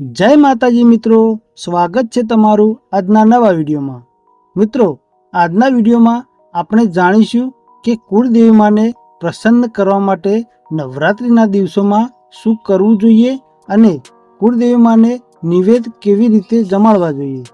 જય માતાજી મિત્રો, સ્વાગત છે તમારું આજના નવા વિડીયોમાં. મિત્રો, આજના વિડીયોમાં આપણે જાણીશું કે કુળદેવી માને પ્રસન્ન કરવા માટે નવરાત્રિના દિવસોમાં શું કરવું જોઈએ અને કુળદેવી માને નિવેદ કેવી રીતે જમાડવા જોઈએ.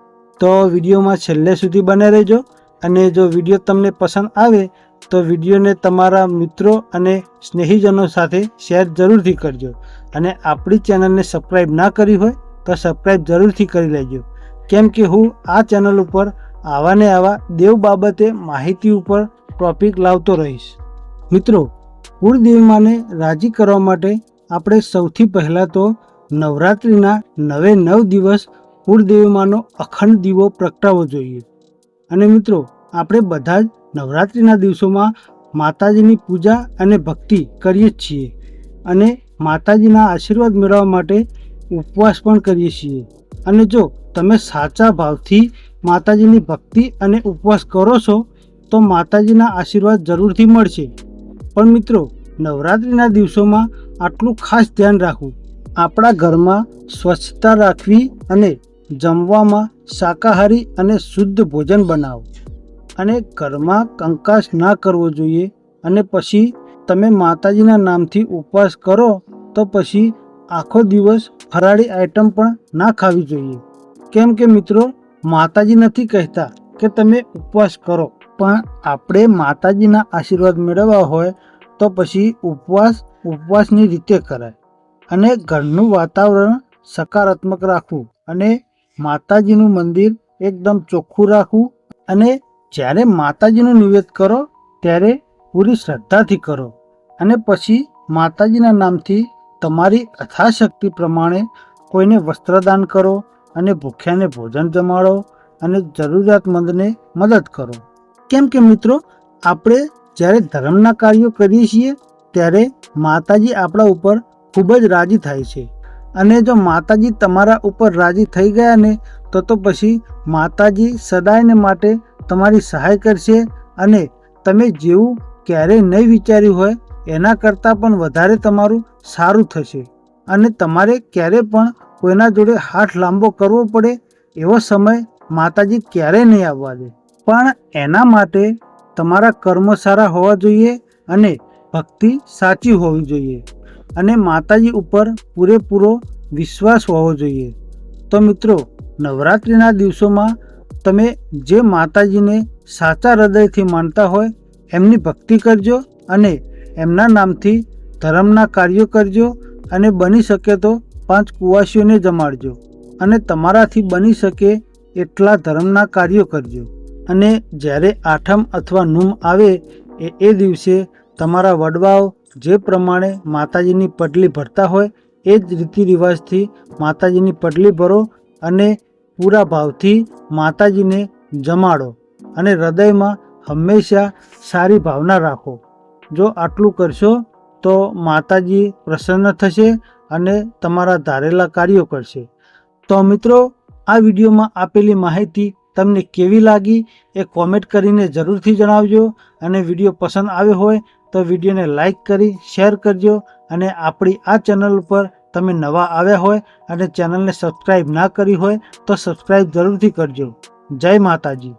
તો વિડીયોમાં છેલ્લે સુધી બને રહેજો અને જો વીડિયો તમને પસંદ આવે તો વિડીયોને તમારા મિત્રો અને સ્નેહીજનો સાથે શેર જરૂરથી કરજો. અને આપણી ચેનલને સબસ્ક્રાઈબ ના કરી હોય તો સબસ્ક્રાઈબ જરૂરથી કરી લેજો. કેમ કે હું આ ચેનલ ઉપર આવા ને આવા દેવ બાબતે માહિતી ઉપર ટોપિક લાવતો રહીશ. મિત્રો, કુળદેવમાને રાજી કરવા માટે આપણે સૌથી પહેલાં તો નવરાત્રિના નવે નવ દિવસ કુળદેવમાનો અખંડ દીવો પ્રગટાવવો જોઈએ. અને મિત્રો, આપણે બધા જ નવરાત્રિના દિવસોમાં માતાજીની પૂજા અને ભક્તિ કરીએ જ છીએ અને માતાજીના આશીર્વાદ મેળવવા માટે ઉપવાસ પણ કરીએ છીએ. અને જો તમે સાચા ભાવથી માતાજીની ભક્તિ અને ઉપવાસ કરો છો, તો માતાજીના આશીર્વાદ જરૂરથી મળશે. પણ મિત્રો, નવરાત્રિના દિવસોમાં આટલું ખાસ ધ્યાન રાખવું. આપણા ઘરમાં સ્વચ્છતા રાખવી અને જમવામાં શાકાહારી અને શુદ્ધ ભોજન બનાવો અને ઘરમાં કંકાસ ના કરવો જોઈએ અને પછી તમે માતાજીના નામથી ઉપવાસ કરો તો પછી આખો દિવસ ફરાળી આઈટમ પણ ના ખાવી જોઈએ. કેમ કે મિત્રો, માતાજી નથી કહેતા કે તમે ઉપવાસ કરો, પણ આપણે માતાજીના આશીર્વાદ મેળવવા હોય તો પછી ઉપવાસ ઉપવાસની રીતે કરાય અને ઘરનું વાતાવરણ સકારાત્મક રાખવું અને માતાજીનું મંદિર એકદમ ચોખ્ખું રાખવું અને જ્યારે માતાજીનું નિવેદ કરો, ત્યારે પૂરી શ્રદ્ધાથી કરો અને પછી માતાજીના નામથી તમારી અથાશક્તિ પ્રમાણે કોઈને વસ્ત્રદાન કરો અને ભૂખ્યાને ભોજન જમાડો અને જરૂરિયાતમંદને મદદ કરો. કેમ કે મિત્રો, આપણે જ્યારે ધર્મના કાર્યો કરીએ છીએ, ત્યારે માતાજી આપણા ઉપર ખૂબ જ રાજી થાય છે. અને જો માતાજી તમારા ઉપર રાજી થઈ ગયા ને, તો તો પછી માતાજી સદાયને માટે તમારી સહાય કરશે અને તમે જેવું ક્યારેય નહીં વિચાર્યું હોય, એના કરતાં પણ વધારે તમારું સારું થશે. અને તમારે ક્યારે પણ કોઈના જોડે હાથ લાંબો કરવો પડે, એવો સમય માતાજી ક્યારેય નહીં આવવા દે. પણ એના માટે તમારા કર્મ સારા હોવા જોઈએ અને ભક્તિ સાચી હોવી જોઈએ. અને માતાજી ઉપર પૂરેપૂરો વિશ્વાસ હોવો જોઈએ. તો મિત્રો, નવરાત્રિના દિવસોમાં તમે જે માતાજીને સાચા હૃદયથી માનતા હોય, એમની ભક્તિ કરજો અને એમના નામથી ધર્મના કાર્યો કરજો અને બની શકે તો પાંચ કુવાસીઓને જમાડજો અને તમારાથી બની શકે એટલા ધર્મના કાર્યો કરજો. અને જ્યારે આઠમ અથવા નૂમ આવે, એ એ દિવસે તમારા વડવાઓ જે પ્રમાણે માતાજીની પટલી ભરતા હોય, એ જ રીતિ રિવાજથી માતાજીની પટલી ભરો અને પૂરા ભાવથી માતાજીને જમાડો અને હૃદયમાં હંમેશા સારી ભાવના રાખો. જો આટલું કરશો તો માતાજી પ્રસન્ન થશે અને તમારા ધારેલા કાર્યો કરશે. તો મિત્રો, આ વિડીયોમાં આપેલી માહિતી તમને કેવી લાગી એ કોમેન્ટ કરીને જરૂરથી જણાવજો અને વીડિયો પસંદ આવ્યો હોય તો વિડીયોને લાઈક કરી, શેર કરજો અને આપણી આ ચેનલ ઉપર તમે નવા આવ્યા હોય અને ચેનલને સબસ્ક્રાઈબ ના કરી હોય તો સબસ્ક્રાઈબ જરૂરથી કરજો. જય માતાજી.